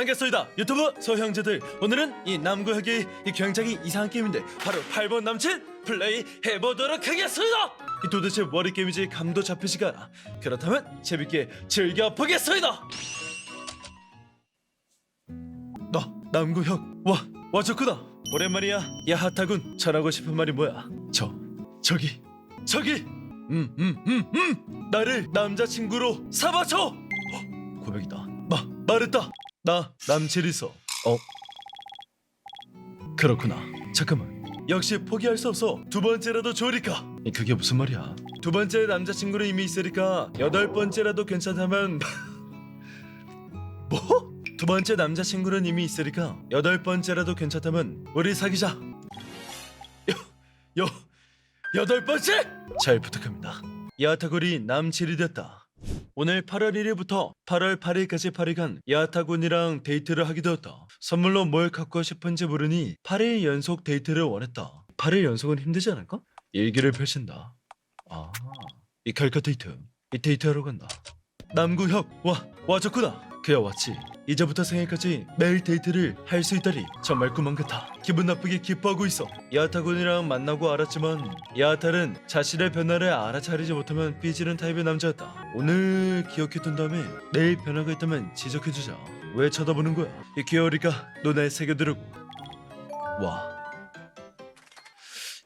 반갑습니다. 유튜브 소형제들. 오늘은 이 남구혁이 이 굉장히 이상한 게임인데 바로 8번 남친 플레이 해보도록 하겠습니다. 이 도대체 머리 게임이지 감도 잡히지가 않아 그렇다면 재밌게 즐겨보겠습니다. 너 남구혁 와 와줬구나. 오랜만이야. 야하타군. 전하고 싶은 말이 뭐야? 저 저기 저기. 음 음 음 음. 나를 남자친구로 삼아줘. 어, 고백이다. 마 말했다 나 남칠 있어 어? 그렇구나. 잠깐만. 역시 포기할 수 없어. 두 번째라도 좋으니까? 이, 그게 무슨 말이야? 두 번째 남자친구는 이미 있으니까 여덟 번째라도 괜찮다면 뭐? 두 번째 남자친구는 이미 있으니까 여덟 번째라도 괜찮다면 우리 사귀자. 여, 여, 여덟 번째? 잘 부탁합니다. 야타골이 남칠이 됐다 오늘 8월 1일부터 8월 8일까지 8일간 야타군이랑 데이트를 하게 되었다. 선물로 뭘 갖고 싶은지 모르니 8일 연속 데이트를 원했다. 8일 연속은 힘들지 않을까? 일기를 펼친다. 아, 이 칼카 데이트. 이 데이트하러 간다. 남구혁 와 와줬구나. 그야 왔지. 이제부터 생일까지 매일 데이트를 할 수 있다니 정말 꿈만 같아. 기분 나쁘게 기뻐하고 있어. 야타군이랑 만나고 알았지만 야타는 자신의 변화를 알아차리지 못하면 삐지는 타입의 남자였다. 오늘 기억해둔 다음에 내일 변화가 있다면 지적해주자. 왜 쳐다보는 거야? 이 귀여우니까 눈에 새겨두려고. 와.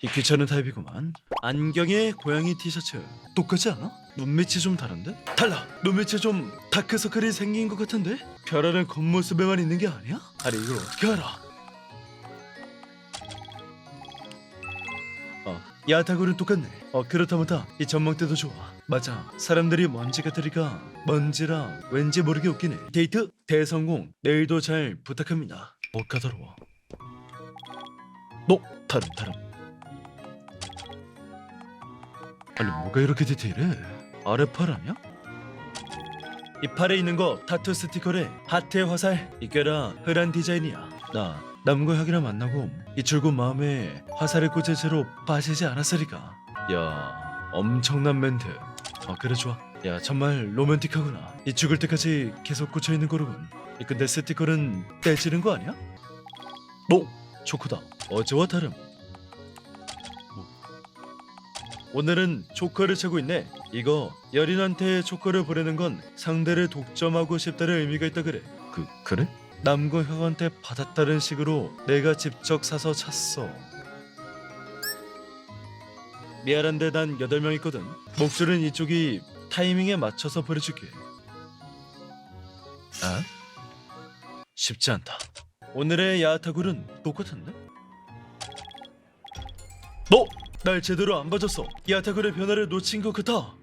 이 귀찮은 타입이구만. 안경에 고양이 티셔츠. 똑같지 않아? 눈밑이 좀 다른데? 달라. 눈밑에 좀 다크서클이 생긴 것 같은데? 별하는 겉모습에만 있는 게 아니야? 아니 이걸 어떻게 알아? 어, 야타고는 똑같네. 어 그렇다면 다 이 전망대도 좋아. 맞아. 사람들이 먼지 같으니까 먼지라 왠지 모르게 웃기네. 데이트 대성공. 내일도 잘 부탁합니다. 못 가더러워. 너 다름 다름. 아니 뭐가 이렇게 디테일해? 아래 팔 아니야? 이 팔에 있는 거 타투 스티커래. 하트의 화살. 이겨라 흔한 디자인이야. 나 남과 혁이랑 만나고 이 줄곧 마음에 화살을 꽂은 채로 빠지지 않았으니까. 야 엄청난 멘트. 아 그래 좋아. 야 정말 로맨틱하구나. 이 죽을 때까지 계속 꽂혀있는 거로군. 이 근데 스티커는 떼지는 거 아니야? 너 초코다. 어제와 다름 오늘은 조커를 차고 있네. 이거 여린한테 조커를 보내는 건 상대를 독점하고 싶다는 의미가 있다 그래. 그 그래? 남과 형한테 받았다는 식으로 내가 직접 사서 찼어. 미안한데 난 여덟 명 있거든. 목줄은 이쪽이 타이밍에 맞춰서 보내줄게. 아? 쉽지 않다. 오늘의 야타굴은 똑같은데? 너! 날 제대로 안 봐줬어. 야타굴의 변화를 놓친 것 같아.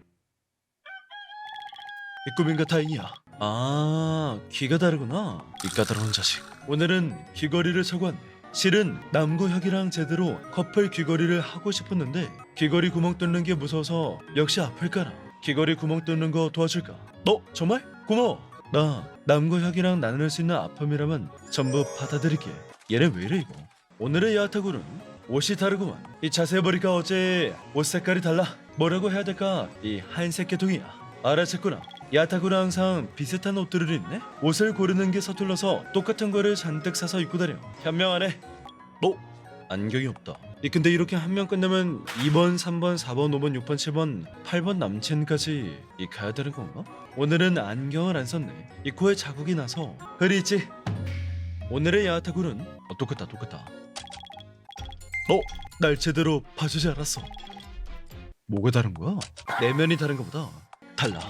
이 꿈인가 다행이야. 아, 귀가 다르구나. 이 까다로운 자식. 오늘은 귀걸이를 차고 왔네. 실은 남고혁이랑 제대로 커플 귀걸이를 하고 싶었는데 귀걸이 구멍 뚫는 게 무서워서 역시 아플까나. 귀걸이 구멍 뚫는 거 도와줄까? 너 정말 고마워. 나 남고혁이랑 나눌 수 있는 아픔이라면 전부 받아들일게. 얘네 왜 이래 이거? 오늘의 야타굴은 옷이 다르구만. 이 자세히 보니까 어제 옷 색깔이 달라. 뭐라고 해야 될까? 이 한색 계통이야. 알아챘구나. 야타구랑 항상 비슷한 옷들을 입네. 옷을 고르는 게 서툴러서 똑같은 거를 잔뜩 사서 입고 다녀. 현명하네. 너 안경이 없다. 이 근데 이렇게 한 명 끝내면 2번, 3번, 4번, 5번, 6번, 7번, 8번 남친까지 이 가야 되는 건가? 오늘은 안경을 안 썼네. 이 코에 자국이 나서 흐리 있지. 오늘의 야타구는 어, 똑같다, 똑같다. 너, 날 제대로 봐주지 않았어. 뭐가 다른 거야? 내면이 다른 거보다 달라.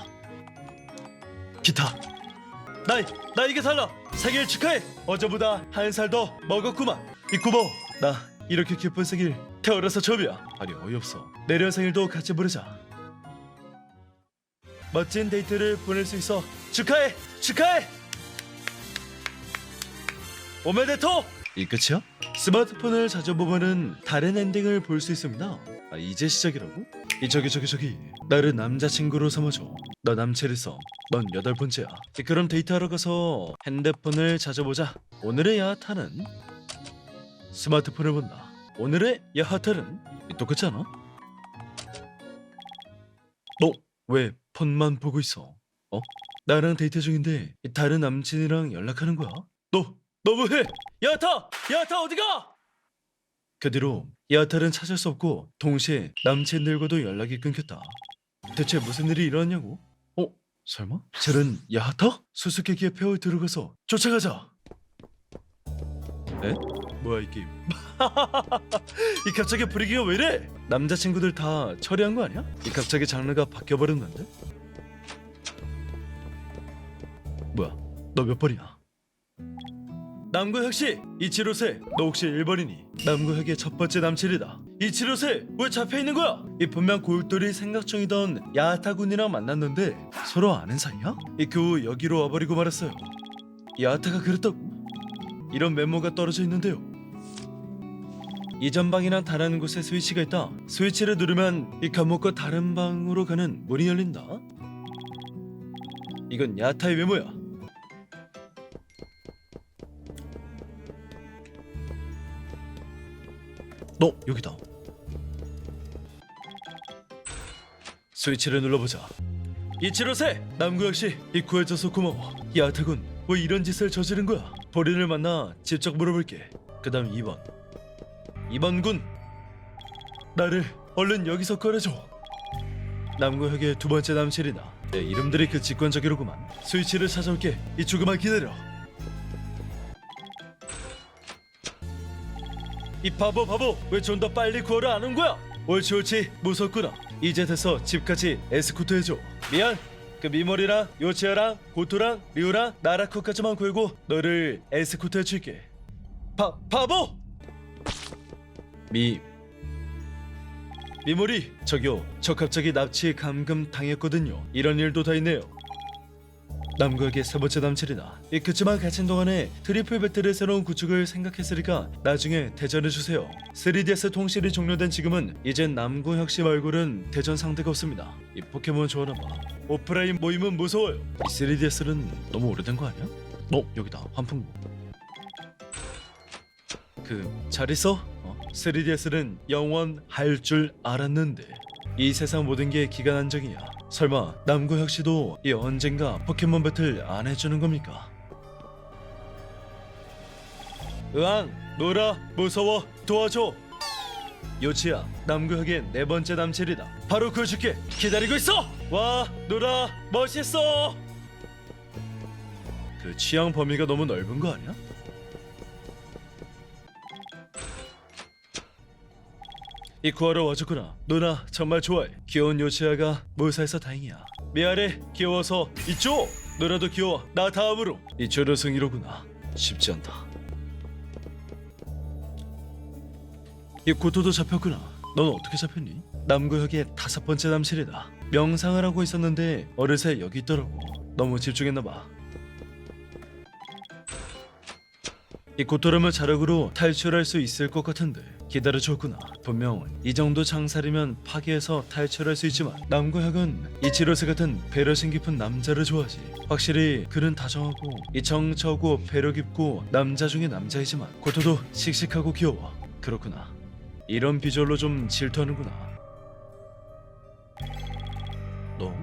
기타. 나, 나 이게 달라. 생일 축하해. 어제보다 한 살 더 먹었구만. 이구모, 나 이렇게 기쁜 생일 태어나서 처음이야. 아니 어이없어. 내년 생일도 같이 보내자. 멋진 데이트를 보낼 수 있어. 축하해, 축하해. 오메데토! 이 끝이야? 스마트폰을 자주 보면은 다른 엔딩을 볼 수 있습니다. 아, 이제 시작이라고? 이 저기 저기 저기 나를 남자친구로 삼아줘. 나 남친 있어. 넌 여덟 번째야. 이, 그럼 데이트하러 가서 핸드폰을 자주 보자. 오늘의 야하타는 스마트폰을 본다. 오늘의 이, 똑같지 않아? 너 왜 폰만 보고 있어? 어? 나랑 데이트 중인데 다른 남친이랑 연락하는 거야? 너 너무해! 야타! 야타 어디가? 그 뒤로 야타는 찾을 수 없고 동시에 남친들과도 연락이 끊겼다. 대체 무슨 일이 일어났냐고? 어? 설마? 쟤는 야타? 수수께끼의 폐허에 들어가서 쫓아가자. 에? 뭐야 이 게임? 이 갑자기 분위기가 왜 이래? 남자친구들 다 처리한 거 아니야? 이 갑자기 장르가 바뀌어버렸는데? 뭐야? 너 몇 번이야? 남구혁 씨, 이치로세, 너 혹시 1번이니? 남구혁의 첫 번째 남친이다. 이치로세, 왜 잡혀 있는 거야? 이 분명 골똘히 생각 중이던 야타군이랑 만났는데 서로 아는 사이야? 이그후 여기로 와버리고 말았어요. 야타가 그랬다고? 이런 메모가 떨어져 있는데요. 이전 방이랑 다른 곳에 스위치가 있다. 스위치를 누르면 이 감옥과 다른 방으로 가는 문이 열린다. 이건 야타의 메모야. 너 여기다. 스위치를 눌러보자. 이치로세 남구혁 씨, 이 구해줘서 고마워. 야타군, 왜 이런 짓을 저지른 거야? 본인을 만나 직접 물어볼게. 그다음 2번. 2번 군, 나를 얼른 여기서 꺼내줘. 남구혁의 두 번째 남친이다. 내 이름들이 그 직관적이로구만. 스위치를 찾아올게. 이 조금만 기다려. 이 바보 바보 왜 좀 더 빨리 구하러 안 온 거야? 옳지 옳지. 무섭구나. 이제 돼서 집까지 에스코트 해줘. 미안. 그 미모리랑 요치아랑 고토랑 리우랑 나라코까지만 구하고 너를 에스코트 해줄게. 바 바보! 미 미모리 저기요. 저 갑자기 납치 감금 당했거든요. 이런 일도 다 있네요 남구에게 세 번째 남친이다. 이 그치만 갇힌 동안에 트리플 배틀의 새로운 구축을 생각했으니까 나중에 대전해 주세요. 3DS 통실이 종료된 지금은 이젠 남구혁 씨 말고는 대전 상대가 없습니다. 이 포켓몬 좋아하나 봐. 오프라인 모임은 무서워요. 이 3DS는 너무 오래된 거 아니야? 어 여기다 환풍구. 그 잘 있어? 어? 3DS는 영원할 줄 알았는데 이 세상 모든 게 기간 한정이야. 설마 남구혁 씨도 이 언젠가 포켓몬 배틀 안 해주는 겁니까? 으앙 노라 무서워 도와줘. 요치야 남구혁의 네 번째 남친이다. 바로 구해줄게. 기다리고 있어! 와 노라 멋있어! 그 취향 범위가 너무 넓은 거 아니야? 이 구하러 와줬구나. 누나 정말 좋아해. 귀여운 요치아가 무사해서 다행이야. 미안해 귀여워서. 이쪽! 누나도 귀여워. 나 다음으로. 이 조르승이로구나. 쉽지 않다. 이 고토도 잡혔구나. 넌 어떻게 잡혔니? 남구역의 다섯 번째 남실이다. 명상을 하고 있었는데 어느새 여기 있더라고. 너무 집중했나 봐 이 고토라면 자력으로 탈출할 수 있을 것 같은데 기다려줬구나. 분명 이 정도 장살이면 파괴해서 탈출할 수 있지만 남구혁은 이치로스 같은 배려심 깊은 남자를 좋아하지. 확실히 그는 다정하고 이 정처고 배려 깊고 남자 중에 남자이지만 고토도 씩씩하고 귀여워. 그렇구나. 이런 비주얼로 좀 질투하는구나. 너?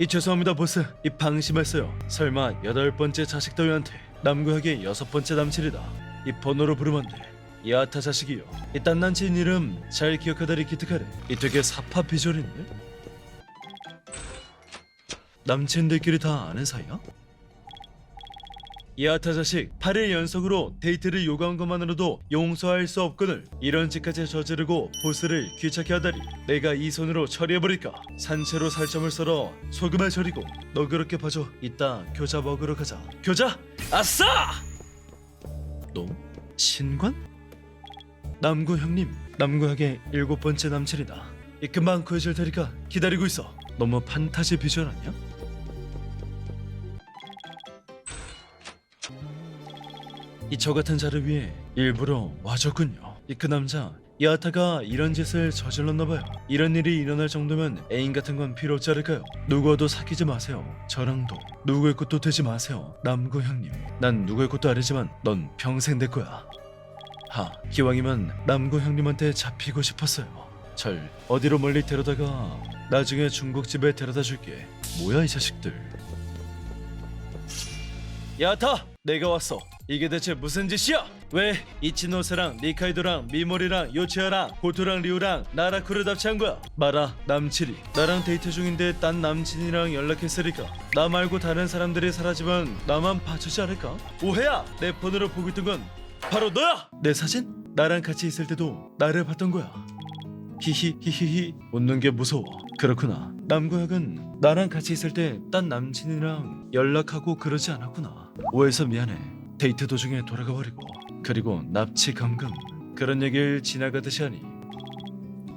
이 죄송합니다 보스. 이 방심했어요. 설마 여덟 번째 자식 따위한테 남구혁의 여섯 번째 남친이다. 이 번호로 부르면 안돼. 야타 자식이요 이딴 남친 이름 잘 기억하다리 기특하래. 이 되게 사파 비주얼인데? 남친들끼리 다 아는 사이야? 야타 자식 8일 연속으로 데이트를 요구한 것만으로도 용서할 수 없거늘 이런 짓까지 저지르고 보스를 귀찮게 하다니 내가 이 손으로 처리해버릴까? 산채로 살점을 썰어 소금에 절이고 너 그렇게 봐줘 이따 교자 먹으러 가자. 교자 아싸! 너 신관? 남구 형님 남구역의 일곱 번째 남친이다. 이 금방 구해줄 테니까 기다리고 있어. 너무 판타지 비주얼 아니야? 이 저 같은 자를 위해 일부러 와줬군요. 이 그 남자 야타가 이런 짓을 저질렀나 봐요. 이런 일이 일어날 정도면 애인 같은 건 필요 없지 않을까요? 누구와도 사귀지 마세요. 저랑도 누구의 것도 되지 마세요. 남구 형님. 난 누구의 것도 아니지만 넌 평생 내 거야. 하, 기왕이면 남구 형님한테 잡히고 싶었어요. 절 어디로 멀리 데려다가 나중에 중국집에 데려다 줄게. 뭐야 이 자식들. 야타 내가 왔어 이게 대체 무슨 짓이야? 왜 이치노스랑 니카이도랑 미모리랑 요치아랑 고토랑 리우랑 나라쿠를 납치한 거야? 마라 남칠이. 나랑 데이트 중인데 딴 남친이랑 연락했으니까 나 말고 다른 사람들이 사라지면 나만 봐주지 않을까? 오해야! 내 폰으로 보고 있던 건 바로 너야! 내 사진? 나랑 같이 있을 때도 나를 봤던 거야. 히히 히히히. 웃는 게 무서워. 그렇구나. 남구혁은 나랑 같이 있을 때 딴 남친이랑 연락하고 그러지 않았구나. 오해서 미안해 데이트 도중에 돌아가 버리고 그리고 납치 감금 그런 얘기를 지나가듯이 하니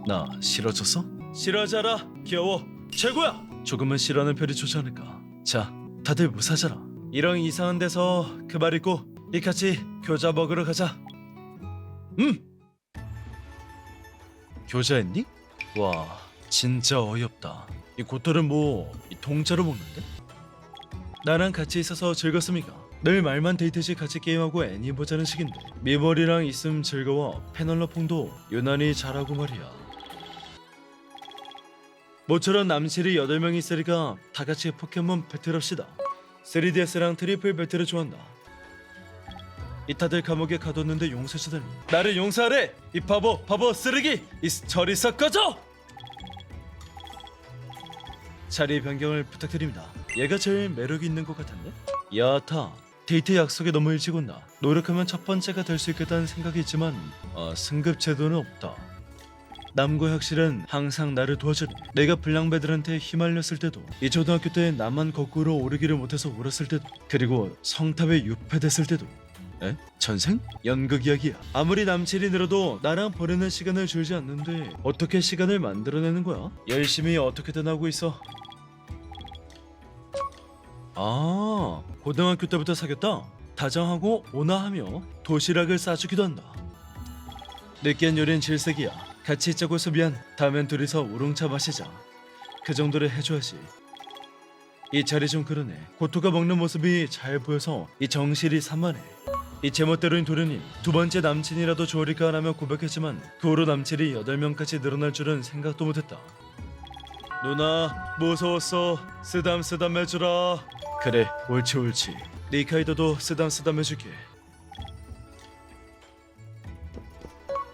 나 싫어졌어? 싫어하자라 귀여워 최고야 조금은 싫어하는 편이 좋지 않을까 자 다들 무사하자라 이런 이상한 데서 그 말 있고 이 같이 교자 먹으러 가자 음 교자했니? 와 진짜 어이없다 이 고토를 뭐이 통째로 먹는데? 나랑 같이 있어서 즐겁습니까? 늘 말만 데이트시 같이 게임하고 애니 보자는 식인데 미머리랑 있음 즐거워 페널러퐁도 유난히 잘하고 말이야. 모처럼 남실이 8명 있으니까 다 같이 포켓몬 배틀합시다. 3DS랑 트리플 배틀을 좋아한다. 이타들 감옥에 가뒀는데 용서주다니. 나를 용서하래! 이 바보 바보 쓰레기! 이 저리 섞어줘 자리 변경을 부탁드립니다. 얘가 제일 매력이 있는 것 같은데? 야타 데이트 약속에 너무 일찍 온다 노력하면 첫 번째가 될 수 있겠다는 생각이 있지만 어, 승급 제도는 없다 남고혁 실은 항상 나를 도와주니 내가 불량배들한테 휘말렸을 때도 이 초등학교 때 나만 거꾸로 오르기를 못해서 울었을 때도 그리고 성탑에 유폐됐을 때도 에? 전생? 연극 이야기야 아무리 남친이 늘어도 나랑 보내는 시간을 줄지 않는데 어떻게 시간을 만들어내는 거야? 열심히 어떻게든 하고 있어 아 고등학교 때부터 사귀었다? 다정하고 온화하며 도시락을 싸주기도 한다. 느끼한 요리는 질색이야. 같이 있자고서 미안. 다음엔 둘이서 우롱차 마시자. 그 정도를 해줘야지. 이 자리 좀 그러네. 고토가 먹는 모습이 잘 보여서 이 정실이 산만해. 이 제멋대로인 도련님 두 번째 남친이라도 좋으리까 하며 고백했지만 그 후로 남친이 8명까지 늘어날 줄은 생각도 못했다. 누나 무서웠어. 쓰담 쓰담 해주라 그래 옳지 옳지. 니카이도도 쓰담 쓰담 해줄게.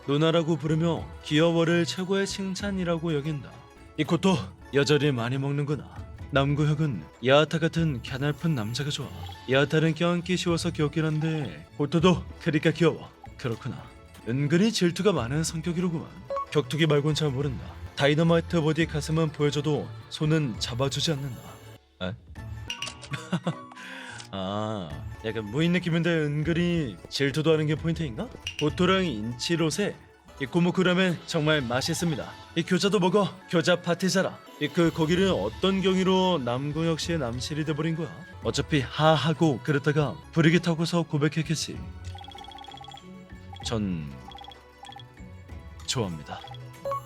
누나라고 부르며 귀여워를 최고의 칭찬이라고 여긴다. 이 코토 여전히 많이 먹는구나. 남구혁은 야하타 같은 갸날픈 남자가 좋아. 야하타는 껴안기 쉬워서 귀엽긴 한데 코토도 그리까 귀여워. 그렇구나. 은근히 질투가 많은 성격이로구만. 격투기 말곤 잘 모른다. 다이너마이트 보디 가슴은 보여줘도 손은 잡아주지 않는다. 에? 아 약간 무인 느낌인데 은근히 질투도 하는 게 포인트인가? 보토랑 인치로세 이 고무쿠라면 정말 맛있습니다. 이 교자도 먹어. 교자 파티잖아 이그 거기를 어떤 경위로 남구역 씨의 남실이 돼버린 거야? 어차피 하하고 그랬다가 부르기 타고서 고백했겠지. 전 좋아합니다.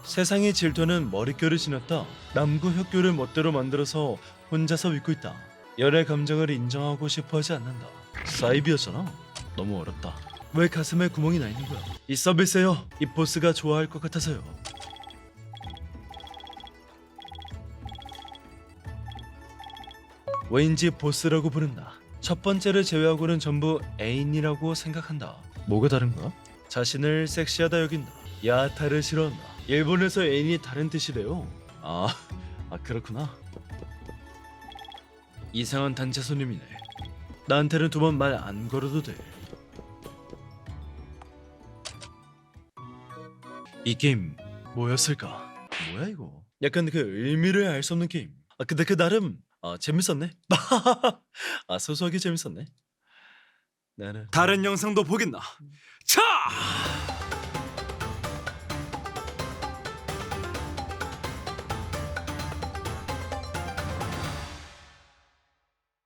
세상의 질투는 머릿결을 지났다. 남구혁교를 멋대로 만들어서 혼자서 믿고 있다 열의 감정을 인정하고 싶어 하지 않는다. 사이비였잖아. 너무 어렵다. 왜 가슴에 구멍이 나 있는 거야? 이 서비스요. 이 보스가 좋아할 것 같아서요. 왠지 보스라고 부른다. 첫 번째를 제외하고는 전부 애인이라고 생각한다. 뭐가 다른 거야? 자신을 섹시하다 여긴다. 야타를 싫어한다. 일본에서 애인이 다른 뜻이래요. 아, 아 그렇구나 이상한 단체 손님이네 나한테는 두 번 말 안 걸어도 돼 이 게임 뭐였을까? 뭐야 이거? 약간 그 의미를 알 수 없는 게임. 아 근데 그 나름 아 재밌었네. 아 소소하게 재밌었네. 나는 다른 영상도 보겠나? 차!